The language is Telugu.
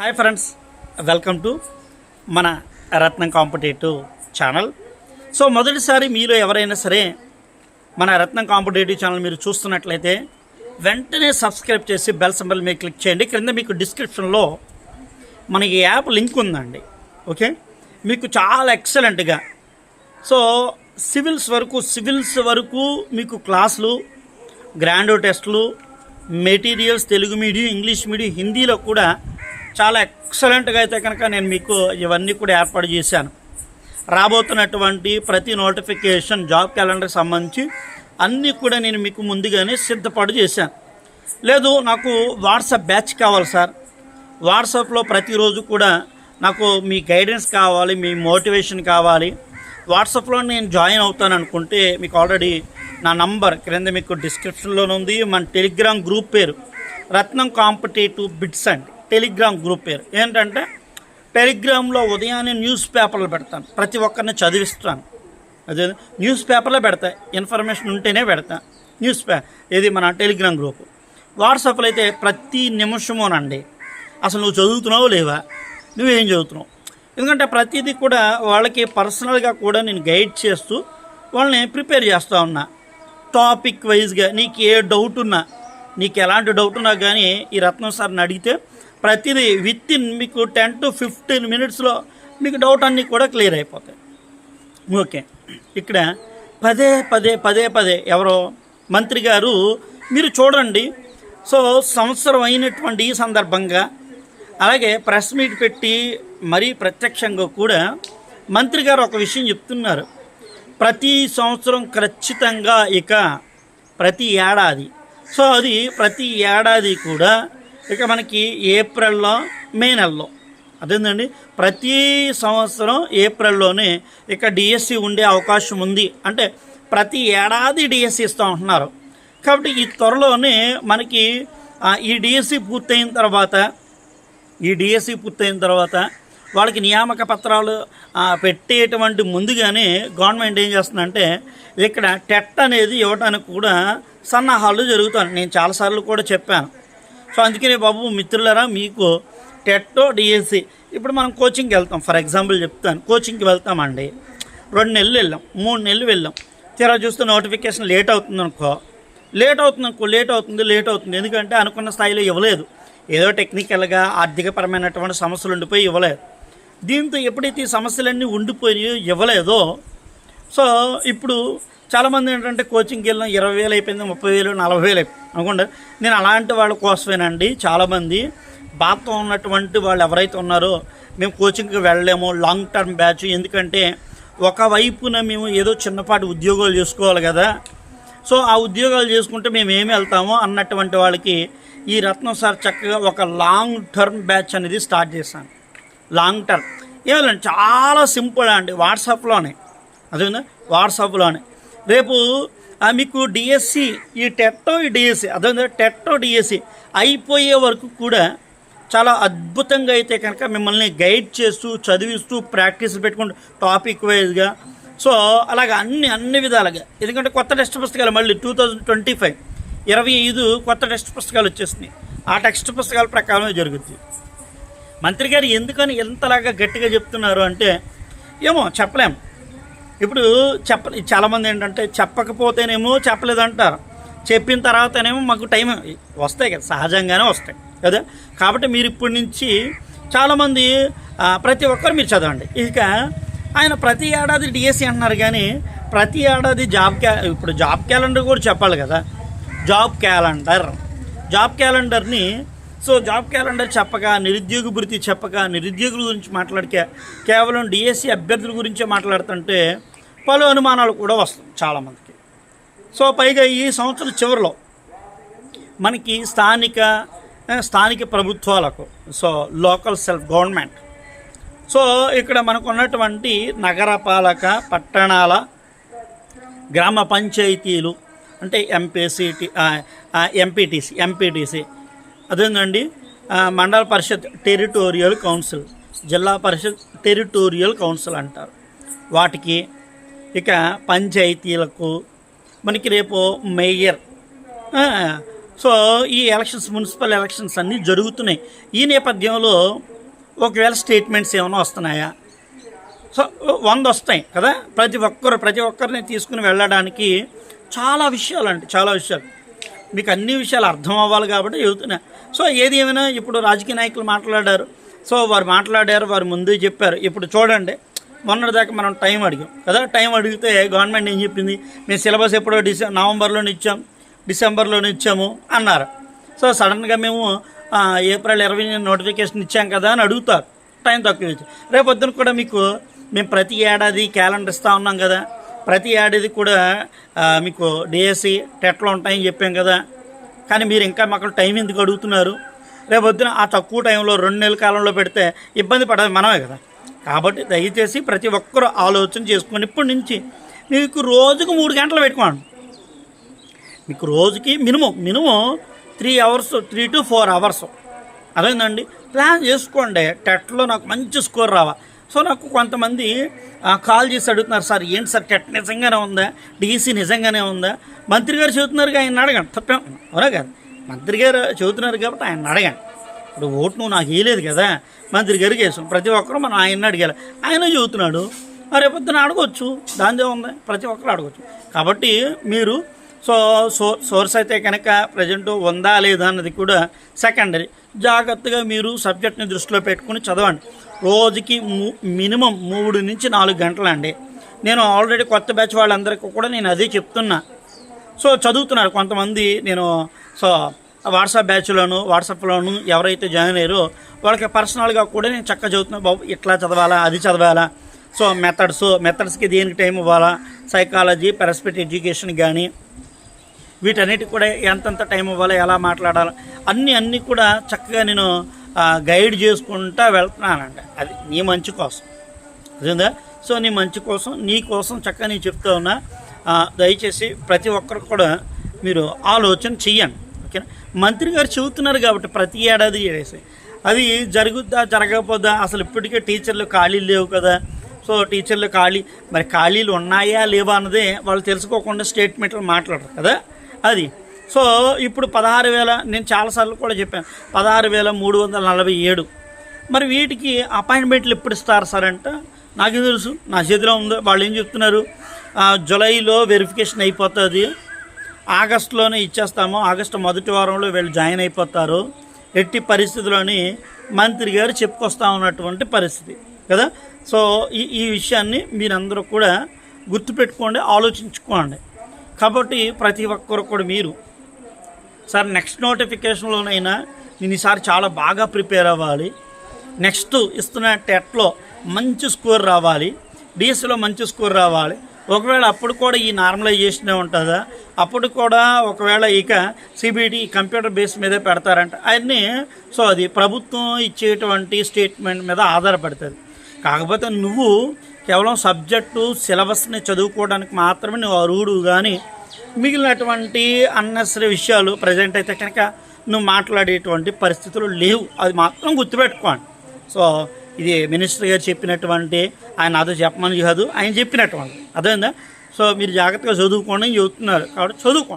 హాయ్ ఫ్రెండ్స్ వెల్కమ్ టు మన రత్నం కాంపిటేటివ్ ఛానల్. సో మొదటిసారి మీలో ఎవరైనా సరే మన రత్నం కాంపిటేటివ్ ఛానల్ మీరు చూస్తున్నట్లయితే వెంటనే సబ్స్క్రైబ్ చేసి బెల్ సింబల్ మీద క్లిక్ చేయండి. క్రింద మీకు డిస్క్రిప్షన్లో మనకి యాప్ లింక్ ఉందండి. ఓకే మీకు చాలా ఎక్సలెంట్గా. సో సివిల్స్ వరకు సివిల్స్ వరకు మీకు క్లాసులు గ్రాండో టెస్టులు materials Telugu medium English medium హిందీలో కూడా చాలా ఎక్సలెంట్గా అయితే కనుక నేను మీకు ఇవన్నీ కూడా ఏర్పాటు చేశాను. రాబోతున్నటువంటి ప్రతి నోటిఫికేషన్ జాబ్ క్యాలెండర్కి సంబంధించి అన్నీ కూడా నేను మీకు ముందుగానే సిద్ధపాటు చేశాను. లేదు నాకు వాట్సాప్ బ్యాచ్ కావాలి సార్. వాట్సాప్లో ప్రతిరోజు కూడా నాకు మీ గైడెన్స్ కావాలి మీ మోటివేషన్ కావాలి. వాట్సాప్లో నేను జాయిన్ అవుతాను అనుకుంటే మీకు ఆల్రెడీ నా నంబర్ క్రింద మీకు డిస్క్రిప్షన్లో ఉంది. మన టెలిగ్రామ్ గ్రూప్ పేరు రత్నం కాంపిటేటివ్ బిట్స్ అండి. టెలిగ్రామ్ గ్రూప్ పేరు. ఏంటంటే టెలిగ్రామ్లో ఉదయాన్నే న్యూస్ పేపర్లు పెడతాను. ప్రతి ఒక్కరిని చదివిస్తాను. అదే న్యూస్ పేపర్లో పెడతా. ఇన్ఫర్మేషన్ ఉంటేనే పెడతా. న్యూస్ పే ఇది మన టెలిగ్రామ్ గ్రూప్. వాట్సాప్లో అయితే ప్రతి నిమిషమోనండి. అసలు నువ్వు చదువుతున్నావు లేవా? నువ్వేం చదువుతున్నావు? ఎందుకంటే ప్రతిదీ కూడా వాళ్ళకి పర్సనల్గా కూడా నేను గైడ్ చేస్తూ వాళ్ళని ప్రిపేర్ చేస్తూ ఉన్నా. టాపిక్ వైజ్గా నీకు ఏ డౌట్ ఉన్నా నీకు ఎలాంటి డౌట్ ఉన్నా కానీ ఈ రత్నం సార్ని అడిగితే ప్రతిదీ విత్ ఇన్ మీకు టెన్ టు ఫిఫ్టీన్ మినిట్స్లో మీకు డౌట్ అన్నీ కూడా క్లియర్ అయిపోతాయి. ఓకే ఇక్కడ పదే పదే పదే పదే ఎవరో మంత్రి గారు మీరు చూడండి. సో సంవత్సరం అయినటువంటి ఈ సందర్భంగా అలాగే ప్రెస్ మీట్ పెట్టి మరీ ప్రత్యక్షంగా కూడా మంత్రి గారు ఒక విషయం చెప్తున్నారు. ప్రతి సంవత్సరం ఖచ్చితంగా ఇక ప్రతి ఏడాది. సో అది ప్రతి ఏడాది కూడా ఇక మనకి ఏప్రిల్లో మే నెలలో. అదేంటండి ప్రతి సంవత్సరం ఏప్రిల్లోనే ఇక డిఎస్సి ఉండే అవకాశం ఉంది. అంటే ప్రతి ఏడాది డిఎస్సి ఇస్తూ ఉంటున్నారు కాబట్టి ఈ త్వరలోనే మనకి ఈ డిఎస్సి పూర్తయిన తర్వాత ఈ డిఎస్సి పూర్తయిన తర్వాత వాళ్ళకి నియామక పత్రాలు పెట్టేటువంటి ముందుగానే గవర్నమెంట్ ఏం చేస్తుందంటే ఇక్కడ టెట్ అనేది ఇవ్వడానికి కూడా సన్నాహాలు జరుగుతాయి. నేను చాలాసార్లు కూడా చెప్పాను. సో అందుకనే బాబు మిత్రులరా మీకు టెట్టో డిఎస్సి ఇప్పుడు మనం కోచింగ్కి వెళ్తాం. ఫర్ ఎగ్జాంపుల్ చెప్తాను. కోచింగ్కి వెళ్తామండి. రెండు నెలలు వెళ్ళాం. మూడు నెలలు వెళ్ళాం. తీరా చూస్తే నోటిఫికేషన్ లేట్ అవుతుంది అనుకో లేట్ అవుతుంది అనుకో లేట్ అవుతుంది లేట్ అవుతుంది. ఎందుకంటే అనుకున్న స్థాయిలో ఇవ్వలేదు. ఏదో టెక్నికల్గా ఆర్థికపరమైనటువంటి సమస్యలు ఉండిపోయి ఇవ్వలేదు. దీంతో ఎప్పుడైతే ఈ సమస్యలన్నీ ఉండిపోయి ఇవ్వలేదో సో ఇప్పుడు చాలామంది ఏంటంటే కోచింగ్కి వెళ్ళిన ఇరవై వేలు అయిపోయింది ముప్పై వేలు నలభై వేలు అయిపోయింది. అనుకోండి నేను అలాంటి వాళ్ళ కోసమేనండి చాలామంది బాధతో ఉన్నటువంటి వాళ్ళు ఎవరైతే ఉన్నారో మేము కోచింగ్కి వెళ్ళలేము లాంగ్ టర్మ్ బ్యాచ్ ఎందుకంటే ఒకవైపున మేము ఏదో చిన్నపాటి ఉద్యోగాలు చేసుకోవాలి కదా. సో ఆ ఉద్యోగాలు చేసుకుంటే మేము ఏమి వెళ్తామో అన్నటువంటి వాళ్ళకి ఈ రత్నం సార్ చక్కగా ఒక లాంగ్ టర్మ్ బ్యాచ్ అనేది స్టార్ట్ చేశాను. లాంగ్ టర్మ్ ఏమండి చాలా సింపుల్ అండి వాట్సాప్లోనే అదే వాట్సాప్లోనే రేపు ఆ, మీకు డిఎస్సి ఈ టెట్టో ఈ డిఎస్సి అదే టెట్టో డిఎస్సి అయిపోయే వరకు కూడా చాలా అద్భుతంగా అయితే కనుక మిమ్మల్ని గైడ్ చేస్తూ చదివిస్తూ ప్రాక్టీస్ పెట్టుకుంటూ టాపిక్ వైజ్గా. సో అలాగ అన్ని అన్ని విధాలుగా. ఎందుకంటే కొత్త టెక్స్ట్ పుస్తకాలు మళ్ళీ టూ థౌజండ్ ట్వంటీ ఫైవ్ ఇరవై ఐదు కొత్త టెక్స్ట్ పుస్తకాలు వచ్చేసినాయి. ఆ టెక్స్ట్ పుస్తకాల ప్రకారమే జరుగుతుంది మంత్రి గారు ఎందుకని ఎంతలాగా గట్టిగా చెప్తున్నారు అంటే ఏమో చెప్పలేం. ఇప్పుడు చెప్ప చాలామంది ఏంటంటే చెప్పకపోతేనేమో చెప్పలేదంటారు. చెప్పిన తర్వాతనేమో మాకు టైం వస్తాయి కదా సహజంగానే వస్తాయి. కదా? కాబట్టి మీరు ఇప్పటి నుంచి చాలామంది ప్రతి ఒక్కరు మీరు చదవండి. ఇక ఆయన ప్రతి ఏడాది డిఎస్సి అంటున్నారు కానీ ప్రతి ఏడాది జాబ్ క్యా ఇప్పుడు జాబ్ క్యాలెండర్ కూడా చెప్పాలి కదా. Job calendar. జాబ్ క్యాలెండర్ని సో జాబ్ క్యాలెండర్ చెప్పక నిరుద్యోగ భృతి చెప్పక నిరుద్యోగుల గురించి మాట్లాడితే కేవలం డిఎస్సి అభ్యర్థుల గురించే మాట్లాడుతుంటే పలు అనుమానాలు కూడా వస్తాయి చాలామందికి. సో పైగా ఈ సంవత్సరం చివరిలో మనకి స్థానిక స్థానిక ప్రభుత్వాలకు so local self government. So ఇక్కడ మనకు ఉన్నటువంటి నగరపాలక పట్టణాల గ్రామ పంచాయతీలు అంటే ఎంపీసీటీ ఎంపీటీసీ ఎంపీటీసీ అదేంటండి మండల పరిషత్ టెరిటోరియల్ కౌన్సిల్ జిల్లా పరిషత్ టెరిటోరియల్ కౌన్సిల్ అంటారు. వాటికి ఇక పంచాయతీలకు మనకి రేపు మేయర్ సో ఈ ఎలక్షన్స్ మున్సిపల్ ఎలక్షన్స్ అన్నీ జరుగుతున్నాయి. ఈ నేపథ్యంలో ఒకవేళ స్టేట్మెంట్స్ ఏమైనా వస్తున్నాయా? సో వంద వస్తాయి కదా? ప్రతి ఒక్కరు ప్రతి ఒక్కరిని తీసుకుని వెళ్ళడానికి చాలా విషయాలు అండి చాలా విషయాలు. మీకు అన్ని విషయాలు అర్థం అవ్వాలి కాబట్టి చెబుతున్నా. సో ఏది ఏమైనా ఇప్పుడు రాజకీయ నాయకులు మాట్లాడారు. సో వారు మాట్లాడారు వారు ముందే చెప్పారు. ఇప్పుడు చూడండి మొన్నటిదాకా మనం టైం అడిగాం. కదా టైం అడిగితే గవర్నమెంట్ ఏం చెప్పింది? మేము సిలబస్ ఎప్పుడో డిసె నవంబర్లోనే ఇచ్చాం డిసెంబర్లోనే ఇచ్చాము అన్నారు. సో సడన్గా మేము ఏప్రిల్ ఇరవై నోటిఫికేషన్ ఇచ్చాం కదా అని అడుగుతారు. టైం తక్కువ ఇచ్చాం రేపు పొద్దున కూడా మీకు మేము ప్రతి ఏడాది క్యాలెండర్ ఇస్తూ ఉన్నాం కదా. ప్రతి ఏడాది కూడా మీకు డిఎస్సి టెట్లు ఉంటాయని చెప్పాం కదా. కానీ మీరు ఇంకా మాకు టైం ఎందుకు అడుగుతున్నారు? రేపు ఆ తక్కువ టైంలో రెండు నెలల కాలంలో పెడితే ఇబ్బంది పడదు మనమే కదా. కాబట్టి దయచేసి ప్రతి ఒక్కరూ ఆలోచన చేసుకొని ఇప్పటి నుంచి మీకు రోజుకు మూడు గంటలు పెట్టుకోండి. మీకు రోజుకి minimum minimum three hours three to four hours. అదేందండి plan చేసుకోండి. టెట్లో నాకు మంచి స్కోర్ రావా సో నాకు కొంతమంది కాల్ చేసి అడుగుతున్నారు సార్ ఏంటి సార్ టెట్ నిజంగానే ఉందా? డీసీ నిజంగానే ఉందా? మంత్రి గారు చెబుతున్నారు ఆయన అడగండి. తప్పేం అవునా కాదు. మంత్రి గారు చెబుతున్నారు కాబట్టి ఆయన అడగండి. ఇప్పుడు ఓటు నువ్వు నాకు వేయలేదు కదా. మంత్రి గారికి వేసాం. ప్రతి ఒక్కరు మనం ఆయన అడిగాలి. ఆయన చెబుతున్నాడు. రేపొద్దున అడగవచ్చు దానిదే ఉంది. ప్రతి ఒక్కరు అడగవచ్చు కాబట్టి మీరు సో సో సోర్స్ అయితే కనుక ప్రజెంట్ ఉందా లేదా అన్నది కూడా సెకండరీ. జాగ్రత్తగా మీరు సబ్జెక్ట్ని దృష్టిలో పెట్టుకుని చదవండి. రోజుకి మినిమం మూడు నుంచి నాలుగు గంటలండి. నేను ఆల్రెడీ కొత్త బ్యాచ్ వాళ్ళందరికీ కూడా నేను అదే చెప్తున్నా. సో చదువుతున్నారు కొంతమంది. నేను సో వాట్సాప్ బ్యాచ్లోను వాట్సాప్లోను ఎవరైతే జాయిన్ అయ్యారో వాళ్ళకి పర్సనల్గా కూడా నేను చక్కగా చదువుతున్నా. బాబు ఇట్లా చదవాలా అది చదవాలా? సో మెథడ్స్ మెథడ్స్కి దేనికి టైం ఇవ్వాలా? సైకాలజీ పెరస్పెక్ట్ ఎడ్యుకేషన్ కానీ వీటన్నిటికి కూడా ఎంతెంత టైం ఇవ్వాలి ఎలా మాట్లాడాలి అన్నీ అన్నీ కూడా చక్కగా నేను గైడ్ చేసుకుంటా వెళ్తున్నానండి. అది నీ మంచి కోసం. అదేందా సో నీ మంచి కోసం నీ కోసం చక్కగా నేను చెప్తా ఉన్నా. దయచేసి ప్రతి ఒక్కరు కూడా మీరు ఆలోచన చెయ్యండి. ఓకేనా? మంత్రి గారు చెబుతున్నారు కాబట్టి ప్రతి ఏడాది చేసి. అది జరుగుద్దా జరగకపోద్దా? అసలు ఇప్పటికే టీచర్లు ఖాళీలు లేవు కదా. సో టీచర్లు ఖాళీ మరి ఖాళీలు ఉన్నాయా లేవా అన్నదే వాళ్ళు తెలుసుకోకుండా స్టేట్మెంట్లు మాట్లాడరు కదా. అది. సో ఇప్పుడు పదహారు వేల నేను చాలాసార్లు కూడా చెప్పాను పదహారు వేల మూడు వందల నలభై ఏడు. మరి వీటికి అపాయింట్మెంట్లు ఎప్పుడు ఇస్తారు సార్ అంటే? నాకు తెలుసు నా చేతిలో ఉందో వాళ్ళు ఏం చెప్తున్నారు? జులైలో జూలైలో వెరిఫికేషన్ అయిపోతుంది ఆగస్టులోనే ఇచ్చేస్తాము ఆగస్టు మొదటి వారంలో వీళ్ళు జాయిన్ అయిపోతారు ఎట్టి పరిస్థితుల్లోని మంత్రి గారు చెప్పుకొస్తా ఉన్నటువంటి పరిస్థితి కదా? సో ఈ ఈ విషయాన్ని మీరందరూ కూడా గుర్తుపెట్టుకోండి ఆలోచించుకోండి. కాబట్టి ప్రతి ఒక్కరు కూడా మీరు. సార్ నెక్స్ట్ నోటిఫికేషన్లోనైనా నేను ఈసారి చాలా బాగా ప్రిపేర్ అవ్వాలి. నెక్స్ట్ ఇస్తున్న టెట్లో మంచి స్కోర్ రావాలి. డిఎస్సిలో మంచి స్కోర్ రావాలి. ఒకవేళ అప్పుడు కూడా ఈ నార్మలైజేషనే ఉంటుందా? అప్పుడు కూడా ఒకవేళ ఇక సిబిటి కంప్యూటర్ బేస్ మీదే పెడతారంట. అవన్నీ సో అది ప్రభుత్వం ఇచ్చేటువంటి స్టేట్మెంట్ మీద ఆధారపడుతుంది. కాకపోతే నువ్వు కేవలం సబ్జెక్టు సిలబస్ని చదువుకోవడానికి మాత్రమే నువ్వు అర్హుడు కానీ మిగిలినటువంటి అన్నెసరీ విషయాలు ప్రజెంట్ అయితే కనుక నువ్వు మాట్లాడేటువంటి పరిస్థితులు లేవు. అది మాత్రం గుర్తుపెట్టుకోండి. సో ఇది మినిస్టర్ గారు చెప్పినటువంటి ఆయన అదో చెప్పమని కాదు ఆయన చెప్పినటువంటి. అదేందా సో మీరు జాగ్రత్తగా చదువుకోండి అని చెబుతున్నారు. కాబట్టి చదువుకోండి.